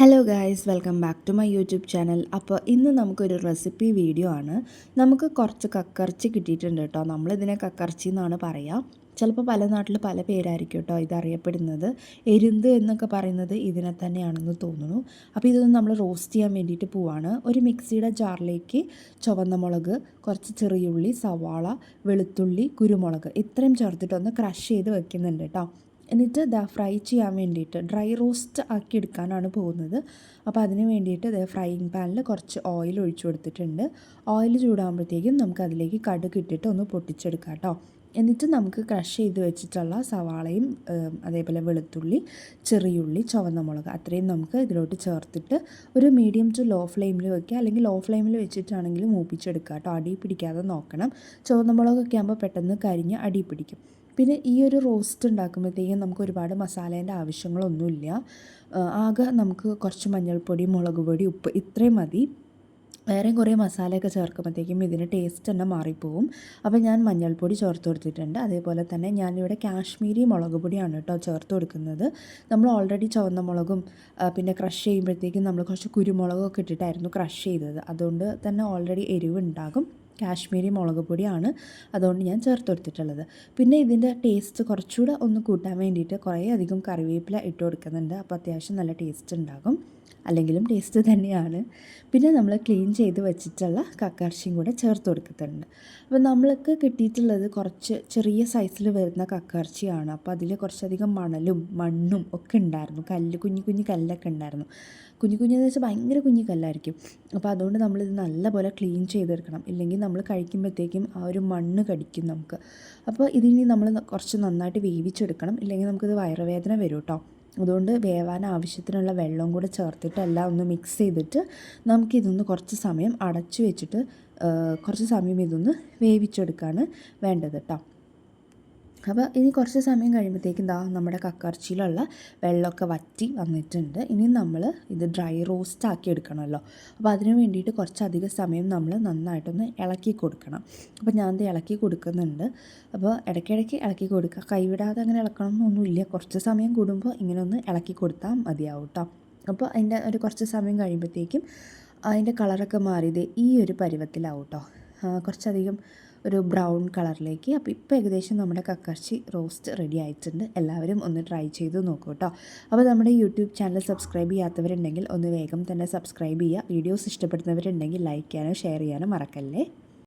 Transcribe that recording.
Hello guys welcome back to my YouTube channel അപ്പോൾ ഇന്ന് നമുക്കൊരു റെസിപ്പി വീഡിയോ ആണ്. നമുക്ക് കുറച്ച് കക്കർച്ചി കിട്ടിയിട്ടുണ്ട് കേട്ടോ. നമ്മളിതിനെ കക്കർച്ചി എന്നാണ് പറയുക ചിലപ്പോൾ പല നാട്ടിൽ പല പേരായിരിക്കും കേട്ടോ ഇതറിയപ്പെടുന്നത്. എരുന്ത് എന്നൊക്കെ പറയുന്നത് ഇതിനെ തന്നെയാണെന്ന് തോന്നുന്നു. അപ്പോൾ ഇതൊന്ന് നമ്മൾ റോസ്റ്റ് ചെയ്യാൻ വേണ്ടിയിട്ട് പോവാണ്. ഒരു മിക്സിയുടെ ജാറിലേക്ക് ചുവന്ന മുളക് കുറച്ച് ചെറിയുള്ളി സവാള വെളുത്തുള്ളി കുരുമുളക് ഇത്രയും ചേർത്തിട്ടൊന്ന് ക്രഷ് ചെയ്ത് വെക്കുന്നുണ്ട് കേട്ടോ. എന്നിട്ട് ദാ ഫ്രൈ ചെയ്യാൻ വേണ്ടിയിട്ട് ഡ്രൈ റോസ്റ്റ് ആക്കി എടുക്കാനാണ് പോകുന്നത്. അപ്പോൾ അതിന് വേണ്ടിയിട്ട് ദേ ഫ്രൈയിങ് പാനിൽ കുറച്ച് ഓയിൽ ഒഴിച്ചു കൊടുത്തിട്ടുണ്ട്. ഓയിൽ ചൂടാകുമ്പോഴത്തേക്കും നമുക്ക് അതിലേക്ക് കടുക് ഇട്ടിട്ട് ഒന്ന് പൊട്ടിച്ചെടുക്കാം കേട്ടോ എന്നിട്ട് നമുക്ക് ക്രഷ് ചെയ്ത് വെച്ചിട്ടുള്ള സവാളയും അതേപോലെ വെളുത്തുള്ളി ചെറിയുള്ളി ചുവന്ന മുളക് അത്രയും നമുക്ക് ഇതിലോട്ട് ചേർത്തിട്ട് ഒരു മീഡിയം ടു ലോ ഫ്ലെയിമിൽ വെക്കുക. അല്ലെങ്കിൽ ലോ ഫ്ലെയിമിൽ വെച്ചിട്ടാണെങ്കിൽ മൂപ്പിച്ചെടുക്കുക കേട്ടോ. അടി പിടിക്കാതെ നോക്കണം. ചുവന്ന മുളകൊക്കെ ആകുമ്പോൾ പെട്ടെന്ന് കരിഞ്ഞ് അടി പിടിക്കും. പിന്നെ ഈ ഒരു റോസ്റ്റ് ഉണ്ടാക്കുമ്പോഴത്തേക്കും നമുക്ക് ഒരുപാട് മസാലേന്റെ ആവശ്യങ്ങളൊന്നുമില്ല. ആകെ നമുക്ക് കുറച്ച് മഞ്ഞൾപ്പൊടി മുളക് പൊടി ഉപ്പ് ഇത്രയും മതി. വേറെ കുറേ മസാലയൊക്കെ ചേർക്കുമ്പോഴത്തേക്കും ഇതിന് ടേസ്റ്റ് തന്നെ മാറിപ്പോവും. അപ്പോൾ ഞാൻ മഞ്ഞൾപ്പൊടി ചേർത്ത് കൊടുത്തിട്ടുണ്ട്. അതേപോലെ തന്നെ ഞാനിവിടെ കാശ്മീരി മുളക് പൊടിയാണ് കേട്ടോ ചേർത്ത് കൊടുക്കുന്നത്. നമ്മൾ ഓൾറെഡി ചുവന്ന മുളകും പിന്നെ ക്രഷ് ചെയ്യുമ്പോഴത്തേക്കും നമ്മൾ കുറച്ച് കുരുമുളകൊക്കെ ഇട്ടിട്ടായിരുന്നു ക്രഷ് ചെയ്തത്. അതുകൊണ്ട് തന്നെ ഓൾറെഡി എരിവ് ഉണ്ടാകും. കാശ്മീരി മുളക് പൊടിയാണ് അതുകൊണ്ട് ഞാൻ ചേർത്ത് കൊടുത്തിട്ടുള്ളത്. പിന്നെ ഇതിന്റെ ടേസ്റ്റ് കുറച്ചുകൂടെ ഒന്ന് കൂട്ടാൻ വേണ്ടിയിട്ട് കുറേ അധികം കറിവേപ്പില ഇട്ട് കൊടുക്കുന്നുണ്ട്. അപ്പോൾ അത്യാവശ്യം നല്ല ടേസ്റ്റ് ഉണ്ടാകും. അല്ലെങ്കിലും ടേസ്റ്റ് തന്നെയാണ്. പിന്നെ നമ്മൾ ക്ലീൻ ചെയ്ത് വെച്ചിട്ടുള്ള കക്കാർച്ചിയും കൂടെ ചേർത്ത് കൊടുക്കുന്നുണ്ട്. അപ്പോൾ നമ്മൾക്ക് കിട്ടിയിട്ടുള്ളത് കുറച്ച് ചെറിയ സൈസിൽ വരുന്ന കക്കാർച്ചിയാണ് അപ്പോൾ അതിൽ കുറച്ചധികം മണലും മണ്ണും ഒക്കെ ഉണ്ടായിരുന്നു. കല്ല് കുഞ്ഞു കുഞ്ഞു കല്ലൊക്കെ ഉണ്ടായിരുന്നു. കുഞ്ഞു കുഞ്ഞെന്ന് വെച്ചാൽ ഭയങ്കര കുഞ്ഞു കല്ലായിരിക്കും. അപ്പോൾ അതുകൊണ്ട് നമ്മളിത് നല്ലപോലെ ക്ലീൻ ചെയ്തെടുക്കണം. ഇല്ലെങ്കിൽ നമ്മൾ കഴിക്കുമ്പോഴത്തേക്കും ആ ഒരു മണ്ണ് കടിക്കും നമുക്ക്. അപ്പോൾ ഇതിനി നമ്മൾ കുറച്ച് നന്നായിട്ട് വേവിച്ചെടുക്കണം. ഇല്ലെങ്കിൽ നമുക്കിത് വയറുവേദന വരും കേട്ടോ അതുകൊണ്ട് വേവാൻ ആവശ്യത്തിനുള്ള വെള്ളവും കൂടെ ചേർത്തിട്ട് എല്ലാം ഒന്ന് മിക്സ് ചെയ്തിട്ട് നമുക്കിതൊന്ന് കുറച്ച് സമയം അടച്ചു വെച്ചിട്ട് കുറച്ച് സമയം ഇതൊന്ന് വേവിച്ചെടുക്കുകയാണ് വേണ്ടത് കേട്ടോ അപ്പോൾ ഇനി കുറച്ച് സമയം കഴിയുമ്പോഴത്തേക്കും ദാ നമ്മുടെ കക്കർച്ചിയിലുള്ള വെള്ളമൊക്കെ വറ്റി വന്നിട്ടുണ്ട്. ഇനി നമ്മൾ ഇത് ഡ്രൈ റോസ്റ്റ് ആക്കി എടുക്കണമല്ലോ. അപ്പോൾ അതിന് വേണ്ടിയിട്ട് കുറച്ചധികം സമയം നമ്മൾ നന്നായിട്ടൊന്ന് ഇളക്കി കൊടുക്കണം. അപ്പോൾ ഞാൻ ഇത് ഇളക്കി കൊടുക്കുന്നുണ്ട്. അപ്പോൾ ഇടയ്ക്കിടയ്ക്ക് ഇളക്കി കൊടുക്കുക. കൈവിടാതെ അങ്ങനെ ഇളക്കണം എന്നൊന്നുമില്ല കുറച്ച് സമയം കൂടുമ്പോൾ ഇങ്ങനെ ഒന്ന് ഇളക്കി കൊടുത്താൽ മതിയാവും കേട്ടോ. അപ്പോൾ അതിന്റെ ഒരു കുറച്ച് സമയം കഴിയുമ്പോഴത്തേക്കും അതിന്റെ കളറൊക്കെ മാറിയത് ഈ ഒരു പരുവത്തിലാവും കേട്ടോ. കുറച്ചധികം ഒരു ബ്രൗൺ കളറിലേക്ക്. അപ്പോൾ ഇപ്പോൾ ഏകദേശം നമ്മുടെ കക്കർച്ചി റോസ്റ്റ് റെഡി ആയിട്ടുണ്ട്. എല്ലാവരും ഒന്ന് ട്രൈ ചെയ്ത് നോക്കൂ കേട്ടോ അപ്പോൾ നമ്മുടെ യൂട്യൂബ് ചാനൽ സബ്സ്ക്രൈബ് ചെയ്യാത്തവരുണ്ടെങ്കിൽ ഒന്ന് വേഗം തന്നെ സബ്സ്ക്രൈബ് ചെയ്യുക. വീഡിയോസ് ഇഷ്ടപ്പെടുന്നവരുണ്ടെങ്കിൽ ലൈക്ക് ചെയ്യാനോ ഷെയർ ചെയ്യാനോ മറക്കല്ലേ?